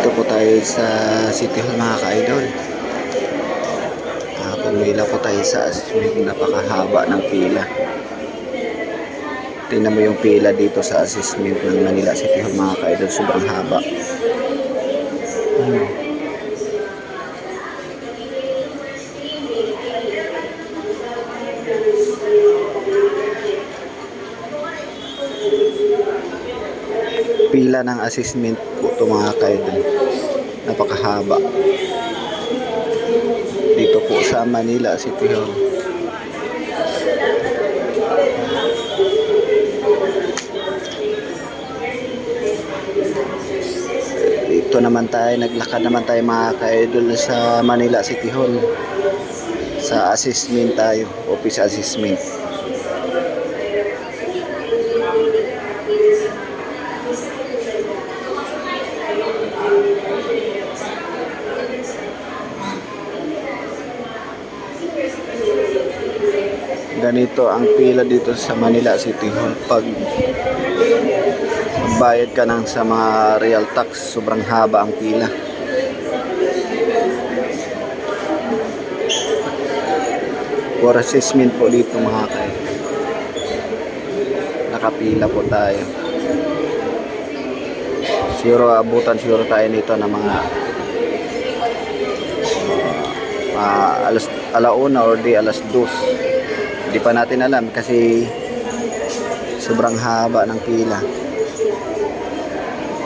Dito po tayo sa City Hall mga ka-idol. Ah, pumila po tayo sa assessment. Napakahaba ng pila. Tingnan mo yung pila dito sa assessment ng Manila City Hall mga ka-idol. Sobrang haba. Hmm. Pila ng assessment po ito mga ka-idol. Napakahaba. Dito po sa Manila City Hall. Dito naman tayo, naglakad naman tayo mga ka-idol sa Manila City Hall. Sa assessment tayo, office assessment. Ganito ang pila dito sa Manila City Hall pag bayad ka ng sa mga real tax, sobrang haba ang pila. For assessment po dito mga kay. Nakapila po tayo. Siguro abutan siguro tayo nito ng mga uh, alas alauna or di alas dos. Hindi pa natin alam kasi sobrang haba ng pila.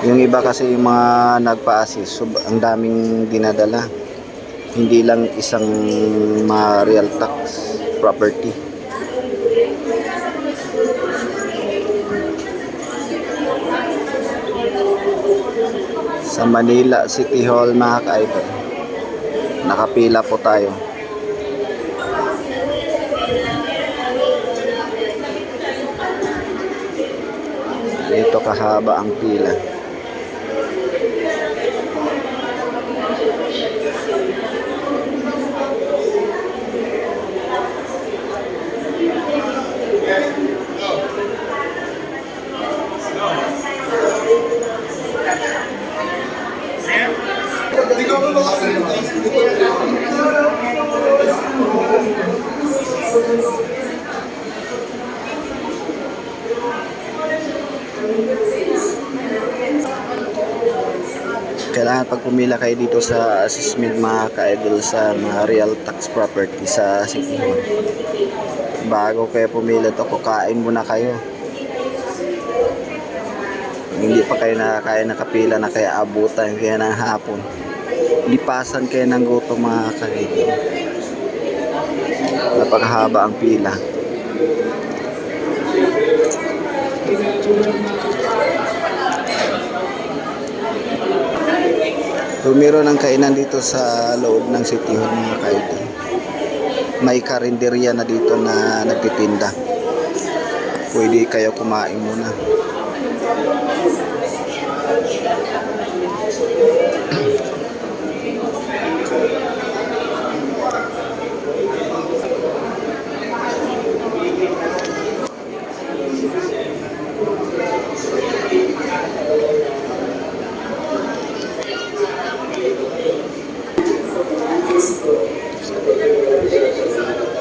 Yung iba kasi yung mga nagpa-assist, sob- ang daming dinadala. Hindi lang isang mga real tax property. Sa Manila City Hall mga ka-idol. Nakapila po tayo. Dito kahaba ang pila. Kailangan pag pumila kayo dito sa assessment mga ka-idol sa mga real tax property sa City Hall. Bago kayo pumila to, kukain muna kayo. Hindi pa kayo nakakaya nakapila na kaya abutan kaya ng hapon. Lipasan kayo ng gutom mga ka-idol. Napakahaba ang pila. Tumiro ng kainan dito sa loob ng City Hall mga kaidol. May karinderya na dito na nagtitinda. Pwede kayo kumain muna.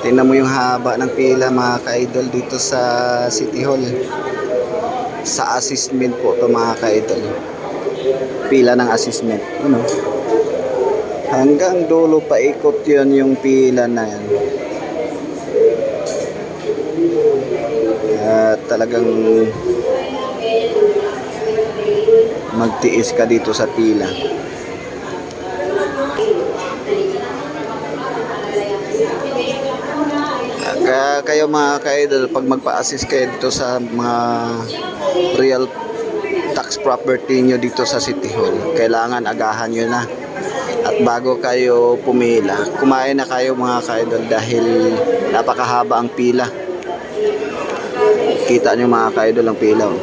Tingnan mo yung haba ng pila mga ka-idol dito sa City Hall. Sa assessment po to mga ka-idol. Pila ng assessment. Ano? Hanggang dulo paikot yun yung pila na yan. At talagang magtiis ka dito sa pila. Kaya kayo mga ka-idol, pag magpa-assist kayo dito sa mga real tax property nyo dito sa City Hall, kailangan agahan nyo na. At bago kayo pumila, kumain na kayo mga ka-idol dahil napakahaba ang pila. Kita nyo mga ka-idol ang pila. oh.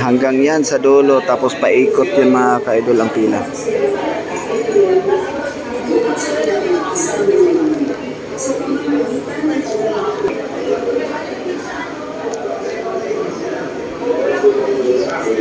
Hanggang yan sa dulo, tapos paikot yun mga ka-idol ang pila.